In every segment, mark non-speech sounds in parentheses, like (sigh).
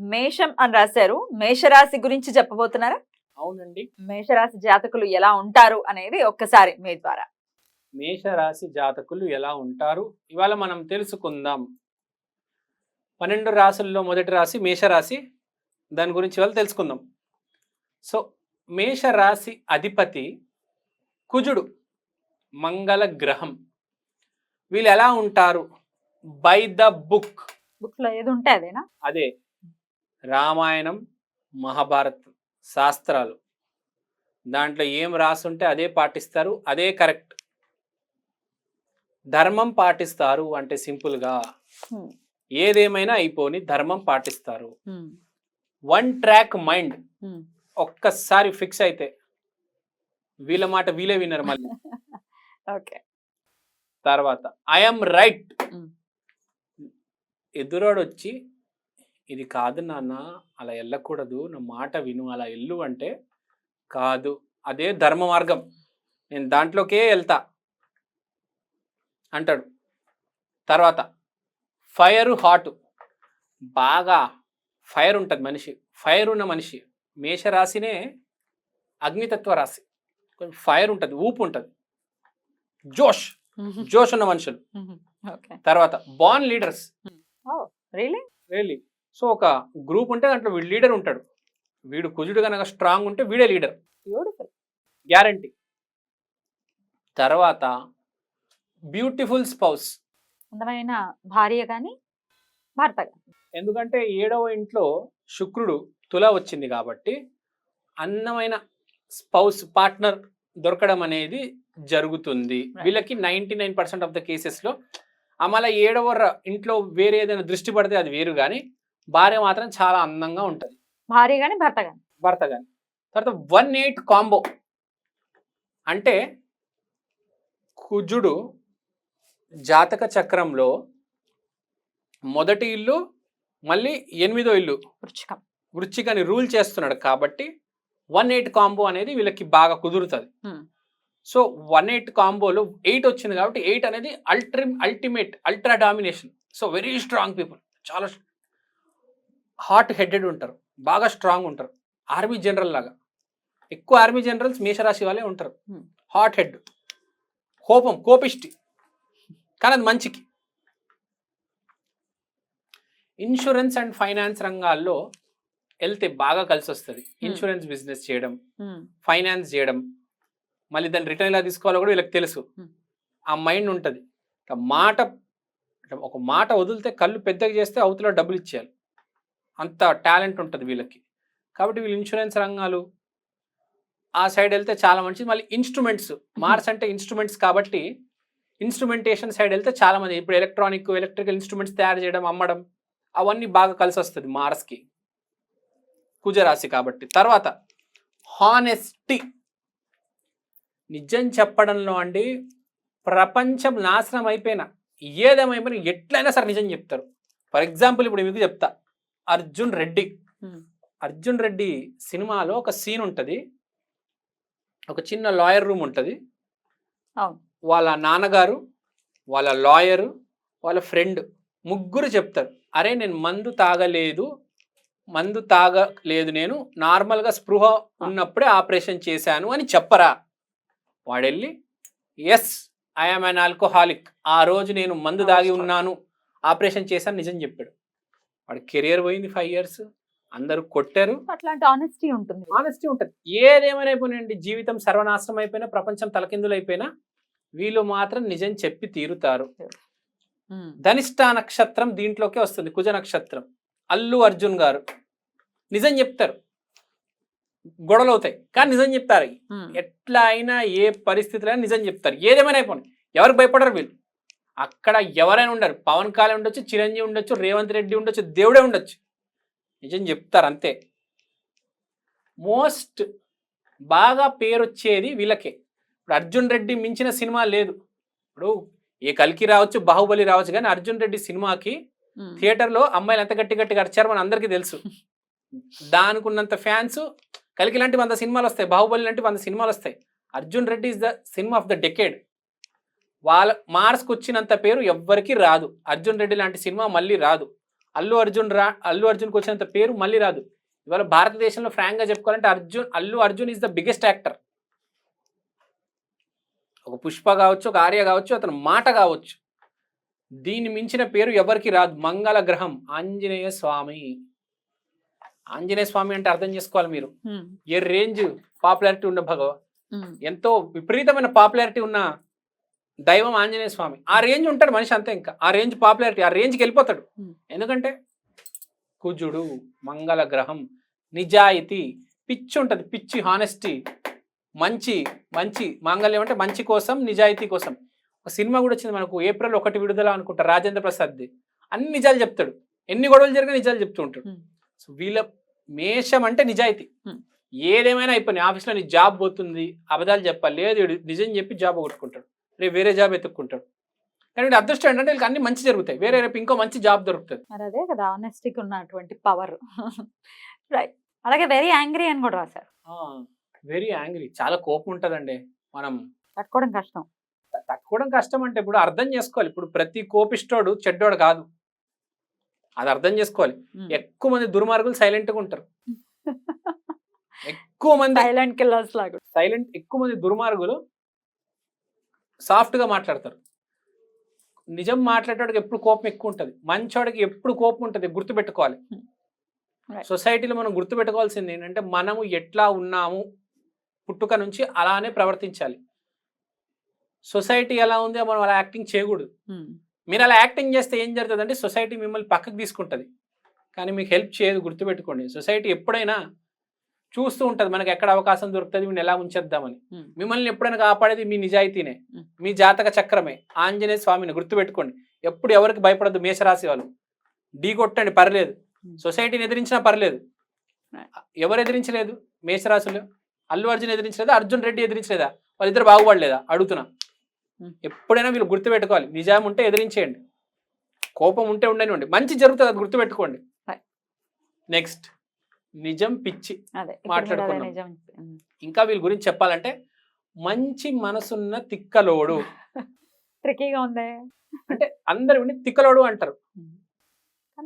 మేషం అని రాశారు. మేషరాశి గురించి చెప్పబోతున్నారా? అవునండి. మేషరాశి జాతకులు ఎలా ఉంటారు అనేది ఒక్కసారి మీ ద్వారా. మేషరాశి జాతకులు ఎలా ఉంటారు? ఇవాళ మనం తెలుసుకుందాం. పన్నెండు రాసుల్లో మొదటి రాశి మేషరాశి. దాని గురించి ఇవాళ తెలుసుకుందాం. సో మేషరాశి అధిపతి కుజుడు మంగళ గ్రహం. వీళ్ళు ఎలా ఉంటారు? By the book. బుక్లో ఏది ఉంటే అదేనా? అదే. రామాయణం మహాభారత్ శాస్త్రాలు దాంట్లో ఏం రాసుంటే అదే పాటిస్తారు అదే కరెక్ట్ ధర్మం పాటిస్తారు అంటే సింపుల్గా. ఏదేమైనా అయిపోని ధర్మం పాటిస్తారు. One track mind. ఒక్కసారి ఫిక్స్ అయితే వీళ్ళ మాట వీలే వినరు మళ్ళీ (laughs) ఓకే తర్వాత ఐఎమ్ రైట్. ఎదురోడు వచ్చి ఇది కాదు నాన్న అలా వెళ్ళకూడదు నా మాట విను అలా వెళ్ళు అంటే కాదు. అదే ధర్మ మార్గం. నేను దాంట్లోకే వెళ్తా అంటాడు. తర్వాత ఫైర్ హాట్. బాగా ఫైర్ ఉంటుంది మనిషి. ఫైర్ ఉన్న మనిషి. మేషరాశినే అగ్నితత్వ రాశి. కొంచెం ఫైర్ ఉంటుంది ఊపు ఉంటుంది. జోష్. జోష్ ఉన్న మనుషులు. తర్వాత బాన్ లీడర్స్. రియలీ. సో ఒక గ్రూప్ ఉంటే దాంట్లో వీడు లీడర్ ఉంటాడు. వీడు కుజుడు కనుక స్ట్రాంగ్ ఉంటే వీడే లీడర్. బ్యూటిఫుల్. గ్యారంటీ. తర్వాత బ్యూటిఫుల్ స్పౌస్. అందమైన భార్య కానీ భర్త గాని. ఎందుకంటే ఏడవ ఇంట్లో శుక్రుడు తుల వచ్చింది కాబట్టి అందమైన స్పౌస్ పార్ట్నర్ దొరకడం అనేది జరుగుతుంది. వీళ్ళకి ninety nine percent of the కేసెస్లో అమల ఏడవ ఇంట్లో వేరే ఏదైనా దృష్టి పడితే అది వేరు కానీ భార్య మాత్రం చాలా అందంగా ఉంటుంది. భార్య కానీ భర్త కానీ భర్త కానీ తర్వాత వన్ ఎయిట్ కాంబో. అంటే కుజుడు జాతక చక్రంలో మొదటి ఇల్లు మళ్ళీ ఎనిమిదో ఇల్లు. వృచ్చికం. వృచ్చికని రూల్ చేస్తున్నాడు కాబట్టి వన్ ఎయిట్ కాంబో అనేది వీళ్ళకి బాగా కుదురుతుంది. సో వన్ ఎయిట్ కాంబోలో ఎయిట్ వచ్చింది కాబట్టి ఎయిట్ అనేది అల్ట్రి ultimate ultra domination. So very strong people. చాలా హాట్ హెడెడ్ ఉంటారు బాగా స్ట్రాంగ్ ఉంటారు. ఆర్మీ జనరల్ లాగా. ఎక్కువ ఆర్మీ జనరల్స్ మేషరాశి వాళ్ళే ఉంటారు. హాట్ హెడ్ కోపం కోపిష్టి. కానీ అది మంచికి. ఇన్సూరెన్స్ అండ్ ఫైనాన్స్ రంగాల్లో వెళ్తే బాగా కలిసి వస్తుంది ఇన్సూరెన్స్ బిజినెస్ చేయడం ఫైనాన్స్ చేయడం మళ్ళీ దాన్ని రిటర్న్ ఎలా తీసుకోవాలో కూడా వీళ్ళకి తెలుసు. ఆ మైండ్ ఉంటుంది. మాట ఒక మాట వదిలితే కళ్ళు పెద్దగా చేస్తే అవతల డబ్బులు ఇచ్చేయాలి. అంత టాలెంట్ ఉంటుంది వీళ్ళకి. కాబట్టి వీళ్ళు ఇన్సూరెన్స్ రంగాలు ఆ సైడ్ వెళ్తే చాలా మంచిది. మళ్ళీ ఇన్స్ట్రుమెంట్స్ మార్స్ అంటే ఇన్స్ట్రుమెంట్స్ కాబట్టి ఇన్స్ట్రుమెంటేషన్ సైడ్ వెళ్తే చాలా మంది. ఇప్పుడు ఎలక్ట్రానిక్ ఎలక్ట్రికల్ ఇన్స్ట్రుమెంట్స్ తయారు చేయడం అమ్మడం అవన్నీ బాగా కలిసి వస్తుంది మార్స్కి. కుజరాశి కాబట్టి. తర్వాత హానెస్టీ. నిజం చెప్పడంలో అండి ప్రపంచం నాశనం అయిపోయినా ఏదేమైపోయినా ఎట్లయినా సరే నిజం చెప్తారు. ఫర్ ఎగ్జాంపుల్ ఇప్పుడు మీకు చెప్తా. అర్జున్ రెడ్డి. అర్జున్ రెడ్డి సినిమాలో ఒక సీన్ ఉంటుంది. ఒక చిన్న లాయర్ రూమ్ ఉంటుంది. వాళ్ళ నాన్నగారు వాళ్ళ లాయరు వాళ్ళ ఫ్రెండ్ ముగ్గురు చెప్తారు. అరే నేను మందు తాగలేదు. మందు తాగలేదు నేను. నార్మల్గా స్పృహ ఉన్నప్పుడే ఆపరేషన్ చేశాను అని చెప్పరా. వాడెళ్ళి ఎస్ ఐఎమ్ అన్ ఆల్కహాలిక్. ఆ రోజు నేను మందు దాగి ఉన్నాను. ఆపరేషన్ చేశాను నిజం చెప్పాడు. వాడి కెరియర్ పోయింది ఫైవ్ ఇయర్స్ అందరూ కొట్టారు. అట్లాంటి ఆనెస్టీ ఉంటుంది. ఆనెస్టీ ఉంటుంది. ఏదేమైనా అయిపోయినండి జీవితం సర్వనాశనం అయిపోయినా ప్రపంచం తలకిందులు అయిపోయినా వీళ్ళు మాత్రం నిజం చెప్పి తీరుతారు. ధనిష్ట నక్షత్రం దీంట్లోకే వస్తుంది కుజ నక్షత్రం. అల్లు అర్జున్ గారు నిజం చెప్తారు. గొడవలు అవుతాయి కానీ నిజం చెప్తారు. ఎట్లా అయినా ఏ పరిస్థితిలో అయినా నిజం చెప్తారు. ఏదేమైనా అయిపోయి ఎవరికి భయపడరు వీళ్ళు. అక్కడ ఎవరైనా ఉండరు. పవన్ కళ్యాణ్ ఉండొచ్చు చిరంజీవి ఉండొచ్చు రేవంత్ రెడ్డి ఉండొచ్చు దేవుడే ఉండొచ్చు. నిజం చెప్తారు అంతే. మోస్ట్ బాగా పేరు వచ్చేది వీళ్ళకే. ఇప్పుడు అర్జున్ రెడ్డి మించిన సినిమా లేదు. ఇప్పుడు ఏ కల్కి రావచ్చు బాహుబలి రావచ్చు కానీ అర్జున్ రెడ్డి సినిమాకి. థియేటర్లో అమ్మాయిలు ఎంత గట్టి గట్టిగా అరిచారో మన అందరికీ తెలుసు. దానికి ఉన్నంత ఫ్యాన్స్ కలికి లాంటి వంద సినిమాలు వస్తాయి బాహుబలి లాంటి వంద సినిమాలు వస్తాయి. Arjun Reddy is the cinema of the decade. వాళ్ళ మార్స్కి వచ్చినంత పేరు ఎవ్వరికి రాదు. అర్జున్ రెడ్డి లాంటి సినిమా మళ్ళీ రాదు. అల్లు అర్జున్ రా అల్లు అర్జున్కి వచ్చినంత పేరు మళ్ళీ రాదు. ఇవాళ భారతదేశంలో ఫ్రాంక్గా చెప్పుకోవాలంటే Arjun Allu Arjun is the biggest actor ఒక పుష్ప కావచ్చు ఒక ఆర్య కావచ్చు అతని మాట కావచ్చు. దీన్ని మించిన పేరు ఎవరికి రాదు. మంగళ గ్రహం. ఆంజనేయ స్వామి. ఆంజనేయ స్వామి అంటే అర్థం చేసుకోవాలి మీరు. ఏ రేంజ్ పాపులారిటీ ఉన్న భగవ. ఎంతో విపరీతమైన పాపులారిటీ ఉన్న దైవం ఆంజనేయ స్వామి. ఆ రేంజ్ ఉంటాడు మనిషి అంతే ఇంకా. ఆ రేంజ్ పాపులారిటీ ఆ రేంజ్కి వెళ్ళిపోతాడు. Hmm. ఎందుకంటే కుజుడు మంగళ గ్రహం నిజాయితీ పిచ్చి ఉంటుంది. పిచ్చి హానెస్టీ మంచి మంచి మాంగళ్యం అంటే మంచి కోసం నిజాయితీ కోసం. ఒక సినిమా కూడా వచ్చింది మనకు ఏప్రిల్ ఒకటి విడుదల అనుకుంటా రాజేంద్ర ప్రసాద్ది. అన్ని నిజాలు చెప్తాడు. ఎన్ని గొడవలు జరిగినా నిజాలు చెప్తూ ఉంటాడు. Hmm. సో వీళ్ళ మేషం అంటే నిజాయితీ. Hmm. ఏదేమైనా అయిపోయింది ఆఫీస్లో నీ జాబ్ పోతుంది అబద్ధాలు చెప్పాలి లేదు నిజం చెప్పి జాబ్ కొట్టుకుంటాడు. రేపు వేరే జాబ్ ఎత్తుక్కుంటాడు. కానీ వీడి అదృష్టం ఏంటంటే వీళ్ళకి అన్ని మంచి జరుగుతాయి. వేరే రేపు ఇంకో మంచి జాబ్ దొరుకుతుంది. మరి అదే కదా ఆనెస్టీకి ఉన్నటువంటి పవర్ రైట్ అలాగే వెరీ యాంగ్రీ అని కూడా రాశారు. వెరీ యాంగ్రీ చాలా కోపం ఉంటుందండి. మనం తట్టుకోవడం కష్టం. తట్టుకోవడం కష్టం అంటే ఇప్పుడు అర్థం చేసుకోవాలి. ఇప్పుడు ప్రతి కోపిష్టోడు చెడ్డోడు కాదు. అది అర్థం చేసుకోవాలి. ఎక్కువ మంది దుర్మార్గులు సైలెంట్గా ఉంటారు. (laughs) ఎక్కువ మంది సైలెంట్ కిల్లర్స్ లాగా. సైలెంట్ ఎక్కువ మంది దుర్మార్గులు సాఫ్ట్గా మాట్లాడతారు. నిజం మాట్లాడేవాడికి ఎప్పుడు కోపం ఎక్కువ ఉంటుంది మంచోడికి ఎప్పుడు కోపం ఉంటుంది గుర్తుపెట్టుకోవాలి. సొసైటీలో మనం గుర్తుపెట్టుకోవాల్సింది ఏంటంటే మనము ఎట్లా ఉన్నాము పుట్టుక నుంచి అలానే ప్రవర్తించాలి. సొసైటీ ఎలా ఉందో మనం అలా యాక్టింగ్ చేయకూడదు. మీరు అలా యాక్టింగ్ చేస్తే ఏం జరుగుతుందంటే సొసైటీ మిమ్మల్ని పక్కకు తీసుకుంటుంది. కానీ మీకు హెల్ప్ చేయదు గుర్తుపెట్టుకోండి. సొసైటీ ఎప్పుడైనా చూస్తూ ఉంటుంది. మనకి ఎక్కడ అవకాశం దొరుకుతుంది వీడిని ఎలా ఉంచేద్దామని. మిమ్మల్ని ఎప్పుడైనా కాపాడేది మీ నిజాయితీనే మ్. జాతక చక్రమే. ఆంజనేయ స్వామిని గుర్తుపెట్టుకోండి. ఎప్పుడు ఎవరికి భయపడద్దు మేషరాశి వాళ్ళు. ఢీ కొట్టండి పర్లేదు. సొసైటీని ఎదిరించినా పర్లేదు. ఎవరు ఎదిరించలేదు? మేషరాశులు. అల్లు అర్జున్ ఎదిరించలేదా? అర్జున్ రెడ్డి ఎదిరించలేదా? వాళ్ళిద్దరు బాగుపడలేదా? అడుగుతున్నా. ఎప్పుడైనా వీళ్ళు గుర్తుపెట్టుకోవాలి. నిజాం ఉంటే ఎదిరించేయండి. కోపం ఉంటే ఉండనివ్వండి. మంచి జరుగుతుంది అది గుర్తుపెట్టుకోండి. నెక్స్ట్. నిజం పిచ్చి మాట్లాడుకున్నాం. ఇంకా వీళ్ళ గురించి చెప్పాలంటే మంచి మనసున్న తిక్కలోడు. (laughs) ట్రికీగా ఉంది. అంటే అందరు విని తిక్కలోడు అంటారు.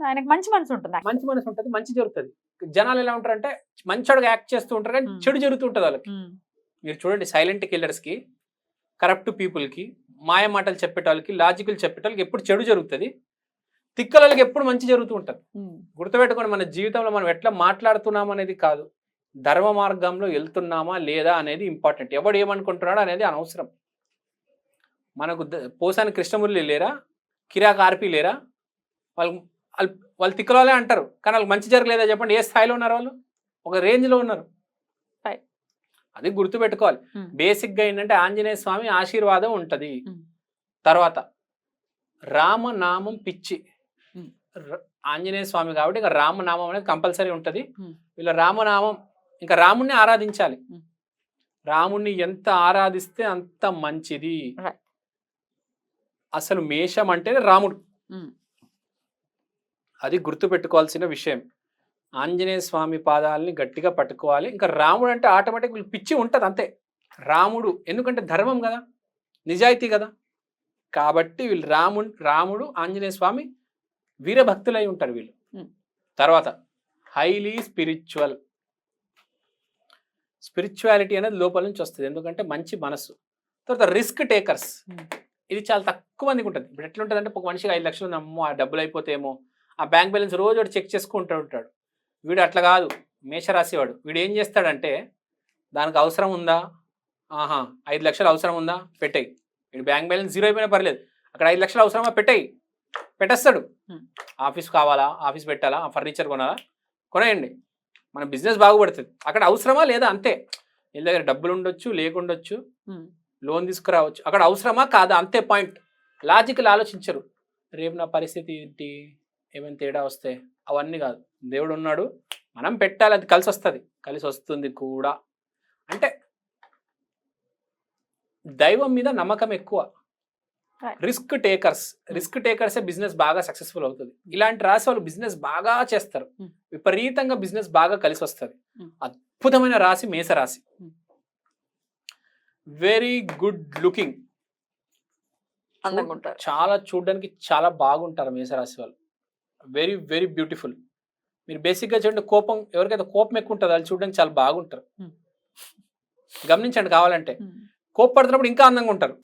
ఆయనకు మంచి మనసు ఉంటుంది? మంచి మనసు ఉంటుంది మంచి జరుగుతుంది. జనాలు ఎలా ఉంటారంటే మంచోడుగా యాక్ట్ చేస్తూ ఉంటారు కానీ. చెడు జరుగుతూ ఉంటుంది వాళ్ళకి. మీరు చూడండి సైలెంట్ కిల్లర్స్కి కరప్ట్ పీపుల్కి మాయ మాటలు చెప్పేటోళ్ళకి లాజికల్ చెప్పేటోళ్ళకి ఎప్పుడు చెడు జరుగుతుంది. తిక్కలకి ఎప్పుడు మంచి జరుగుతూ ఉంటుంది. గుర్తుపెట్టుకోండి మన జీవితంలో మనం ఎట్లా మాట్లాడుతున్నాం అనేది కాదు. ధర్మ మార్గంలో వెళ్తున్నామా లేదా అనేది ఇంపార్టెంట్. ఎవడు ఏమనుకుంటున్నాడు అనేది అనవసరం. మనకు పోసాని కృష్ణమురళి లేరా? కిరాక్ ఆర్పి లేరా? వాళ్ళు వాళ్ళు వాళ్ళు తిక్కలోలే అంటారు. కానీ వాళ్ళకి మంచి జరగలేదా చెప్పండి? ఏ స్థాయిలో ఉన్నారు వాళ్ళు? ఒక రేంజ్లో ఉన్నారు. అది గుర్తుపెట్టుకోవాలి. బేసిక్గా ఏంటంటే ఆంజనేయ స్వామి ఆశీర్వాదం ఉంటుంది. తర్వాత రామనామం పిచ్చి. ఆంజనేయ స్వామి కాబట్టి ఇక రామనామం అనేది కంపల్సరీ ఉంటుంది. వీళ్ళ రామనామం ఇంకా రాముణ్ణి ఆరాధించాలి. రాముణ్ణి ఎంత ఆరాధిస్తే అంత మంచిది. అసలు మేషం అంటేనే రాముడు. అది గుర్తుపెట్టుకోవాల్సిన విషయం ఆంజనేయ స్వామి పాదాలని గట్టిగా పట్టుకోవాలి ఇంకా రాముడు అంటే ఆటోమేటిక్ వీళ్ళకి పిచ్చి ఉంటుంది అంతే రాముడు ఎందుకంటే ధర్మం కదా నిజాయితీ కదా కాబట్టి వీళ్ళు రాముడు రాముడు ఆంజనేయ స్వామి వీరభక్తులై ఉంటారు వీళ్ళు. తర్వాత హైలీ స్పిరిచువల్. స్పిరిచువాలిటీ అనేది లోపల నుంచి వస్తుంది. ఎందుకంటే మంచి మనసు తర్వాత రిస్క్ టేకర్స్. ఇది చాలా తక్కువ మందికి ఉంటుంది. ఇప్పుడు ఎట్లుంటుంది అంటే ఒక మనిషికి ఐదు లక్షలు అమ్మో ఆ డబ్బులు అయిపోతేమో ఆ బ్యాంక్ బ్యాలెన్స్ రోజు వాడు చెక్ చేసుకుంటూ ఉంటాడు. వీడు అట్లా కాదు. మేషరాశి వాడు వీడు ఏం చేస్తాడంటే దానికి అవసరం ఉందా? ఆహా ఐదు లక్షలు అవసరం ఉందా? పెట్టేయి. వీడు బ్యాంక్ బ్యాలెన్స్ జీరో అయిపోయినా పర్లేదు. అక్కడ ఐదు లక్షలు అవసరమా? పెట్టేయి. పెట్టేస్తాడు. ఆఫీస్ కావాలా? ఆఫీస్ పెట్టాలా? ఫర్నిచర్ కొనాలా? కొనేయండి. మన బిజినెస్ బాగుపడుతుంది అక్కడ అవసరమా లేదా? అంతే. వీళ్ళ దగ్గర డబ్బులు ఉండొచ్చు లేకుండొచ్చు. లోన్ తీసుకురావచ్చు. అక్కడ అవసరమా? కాదా? అంతే పాయింట్. లాజికల్ ఆలోచించరు. రేపు నా పరిస్థితి ఏంటి? ఏమైనా తేడా వస్తే? అవన్నీ కాదు. దేవుడు ఉన్నాడు. మనం పెట్టాలి. అది కలిసి వస్తుంది. కలిసి వస్తుంది కూడా. అంటే దైవం మీద నమ్మకం ఎక్కువ. రిస్క్ టేకర్స్ రిస్క్ టేకర్సే బిజినెస్ బాగా సక్సెస్ఫుల్ అవుతుంది. ఇలాంటి రాశి వాళ్ళు బిజినెస్ బాగా చేస్తారు. Hmm. విపరీతంగా బిజినెస్ బాగా కలిసి వస్తుంది. Hmm. అద్భుతమైన రాశి మేష రాశి. Hmm. వెరీ గుడ్ లుకింగ్ అందంగా ఉంటారు. చాలా చూడడానికి చాలా బాగుంటారు మేషరాశి వాళ్ళు. వెరీ వెరీ బ్యూటిఫుల్ మీరు బేసిక్గా చూడండి కోపం ఎవరికైతే కోపం ఎక్కువ ఉంటుంది వాళ్ళు చూడడానికి చాలా బాగుంటారు. Hmm. గమనించండి కావాలంటే. కోపడుతున్నప్పుడు ఇంకా అందంగా ఉంటారు.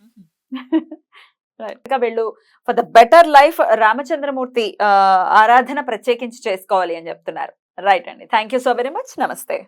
(laughs) ఇంకా వీళ్ళు. For the better life Ramachandramurthy ఆ, ఆరాధన ప్రత్యేకించి చేసుకోవాలి అని చెప్తున్నారు. రైట్ అండి. Thank you so very much నమస్తే.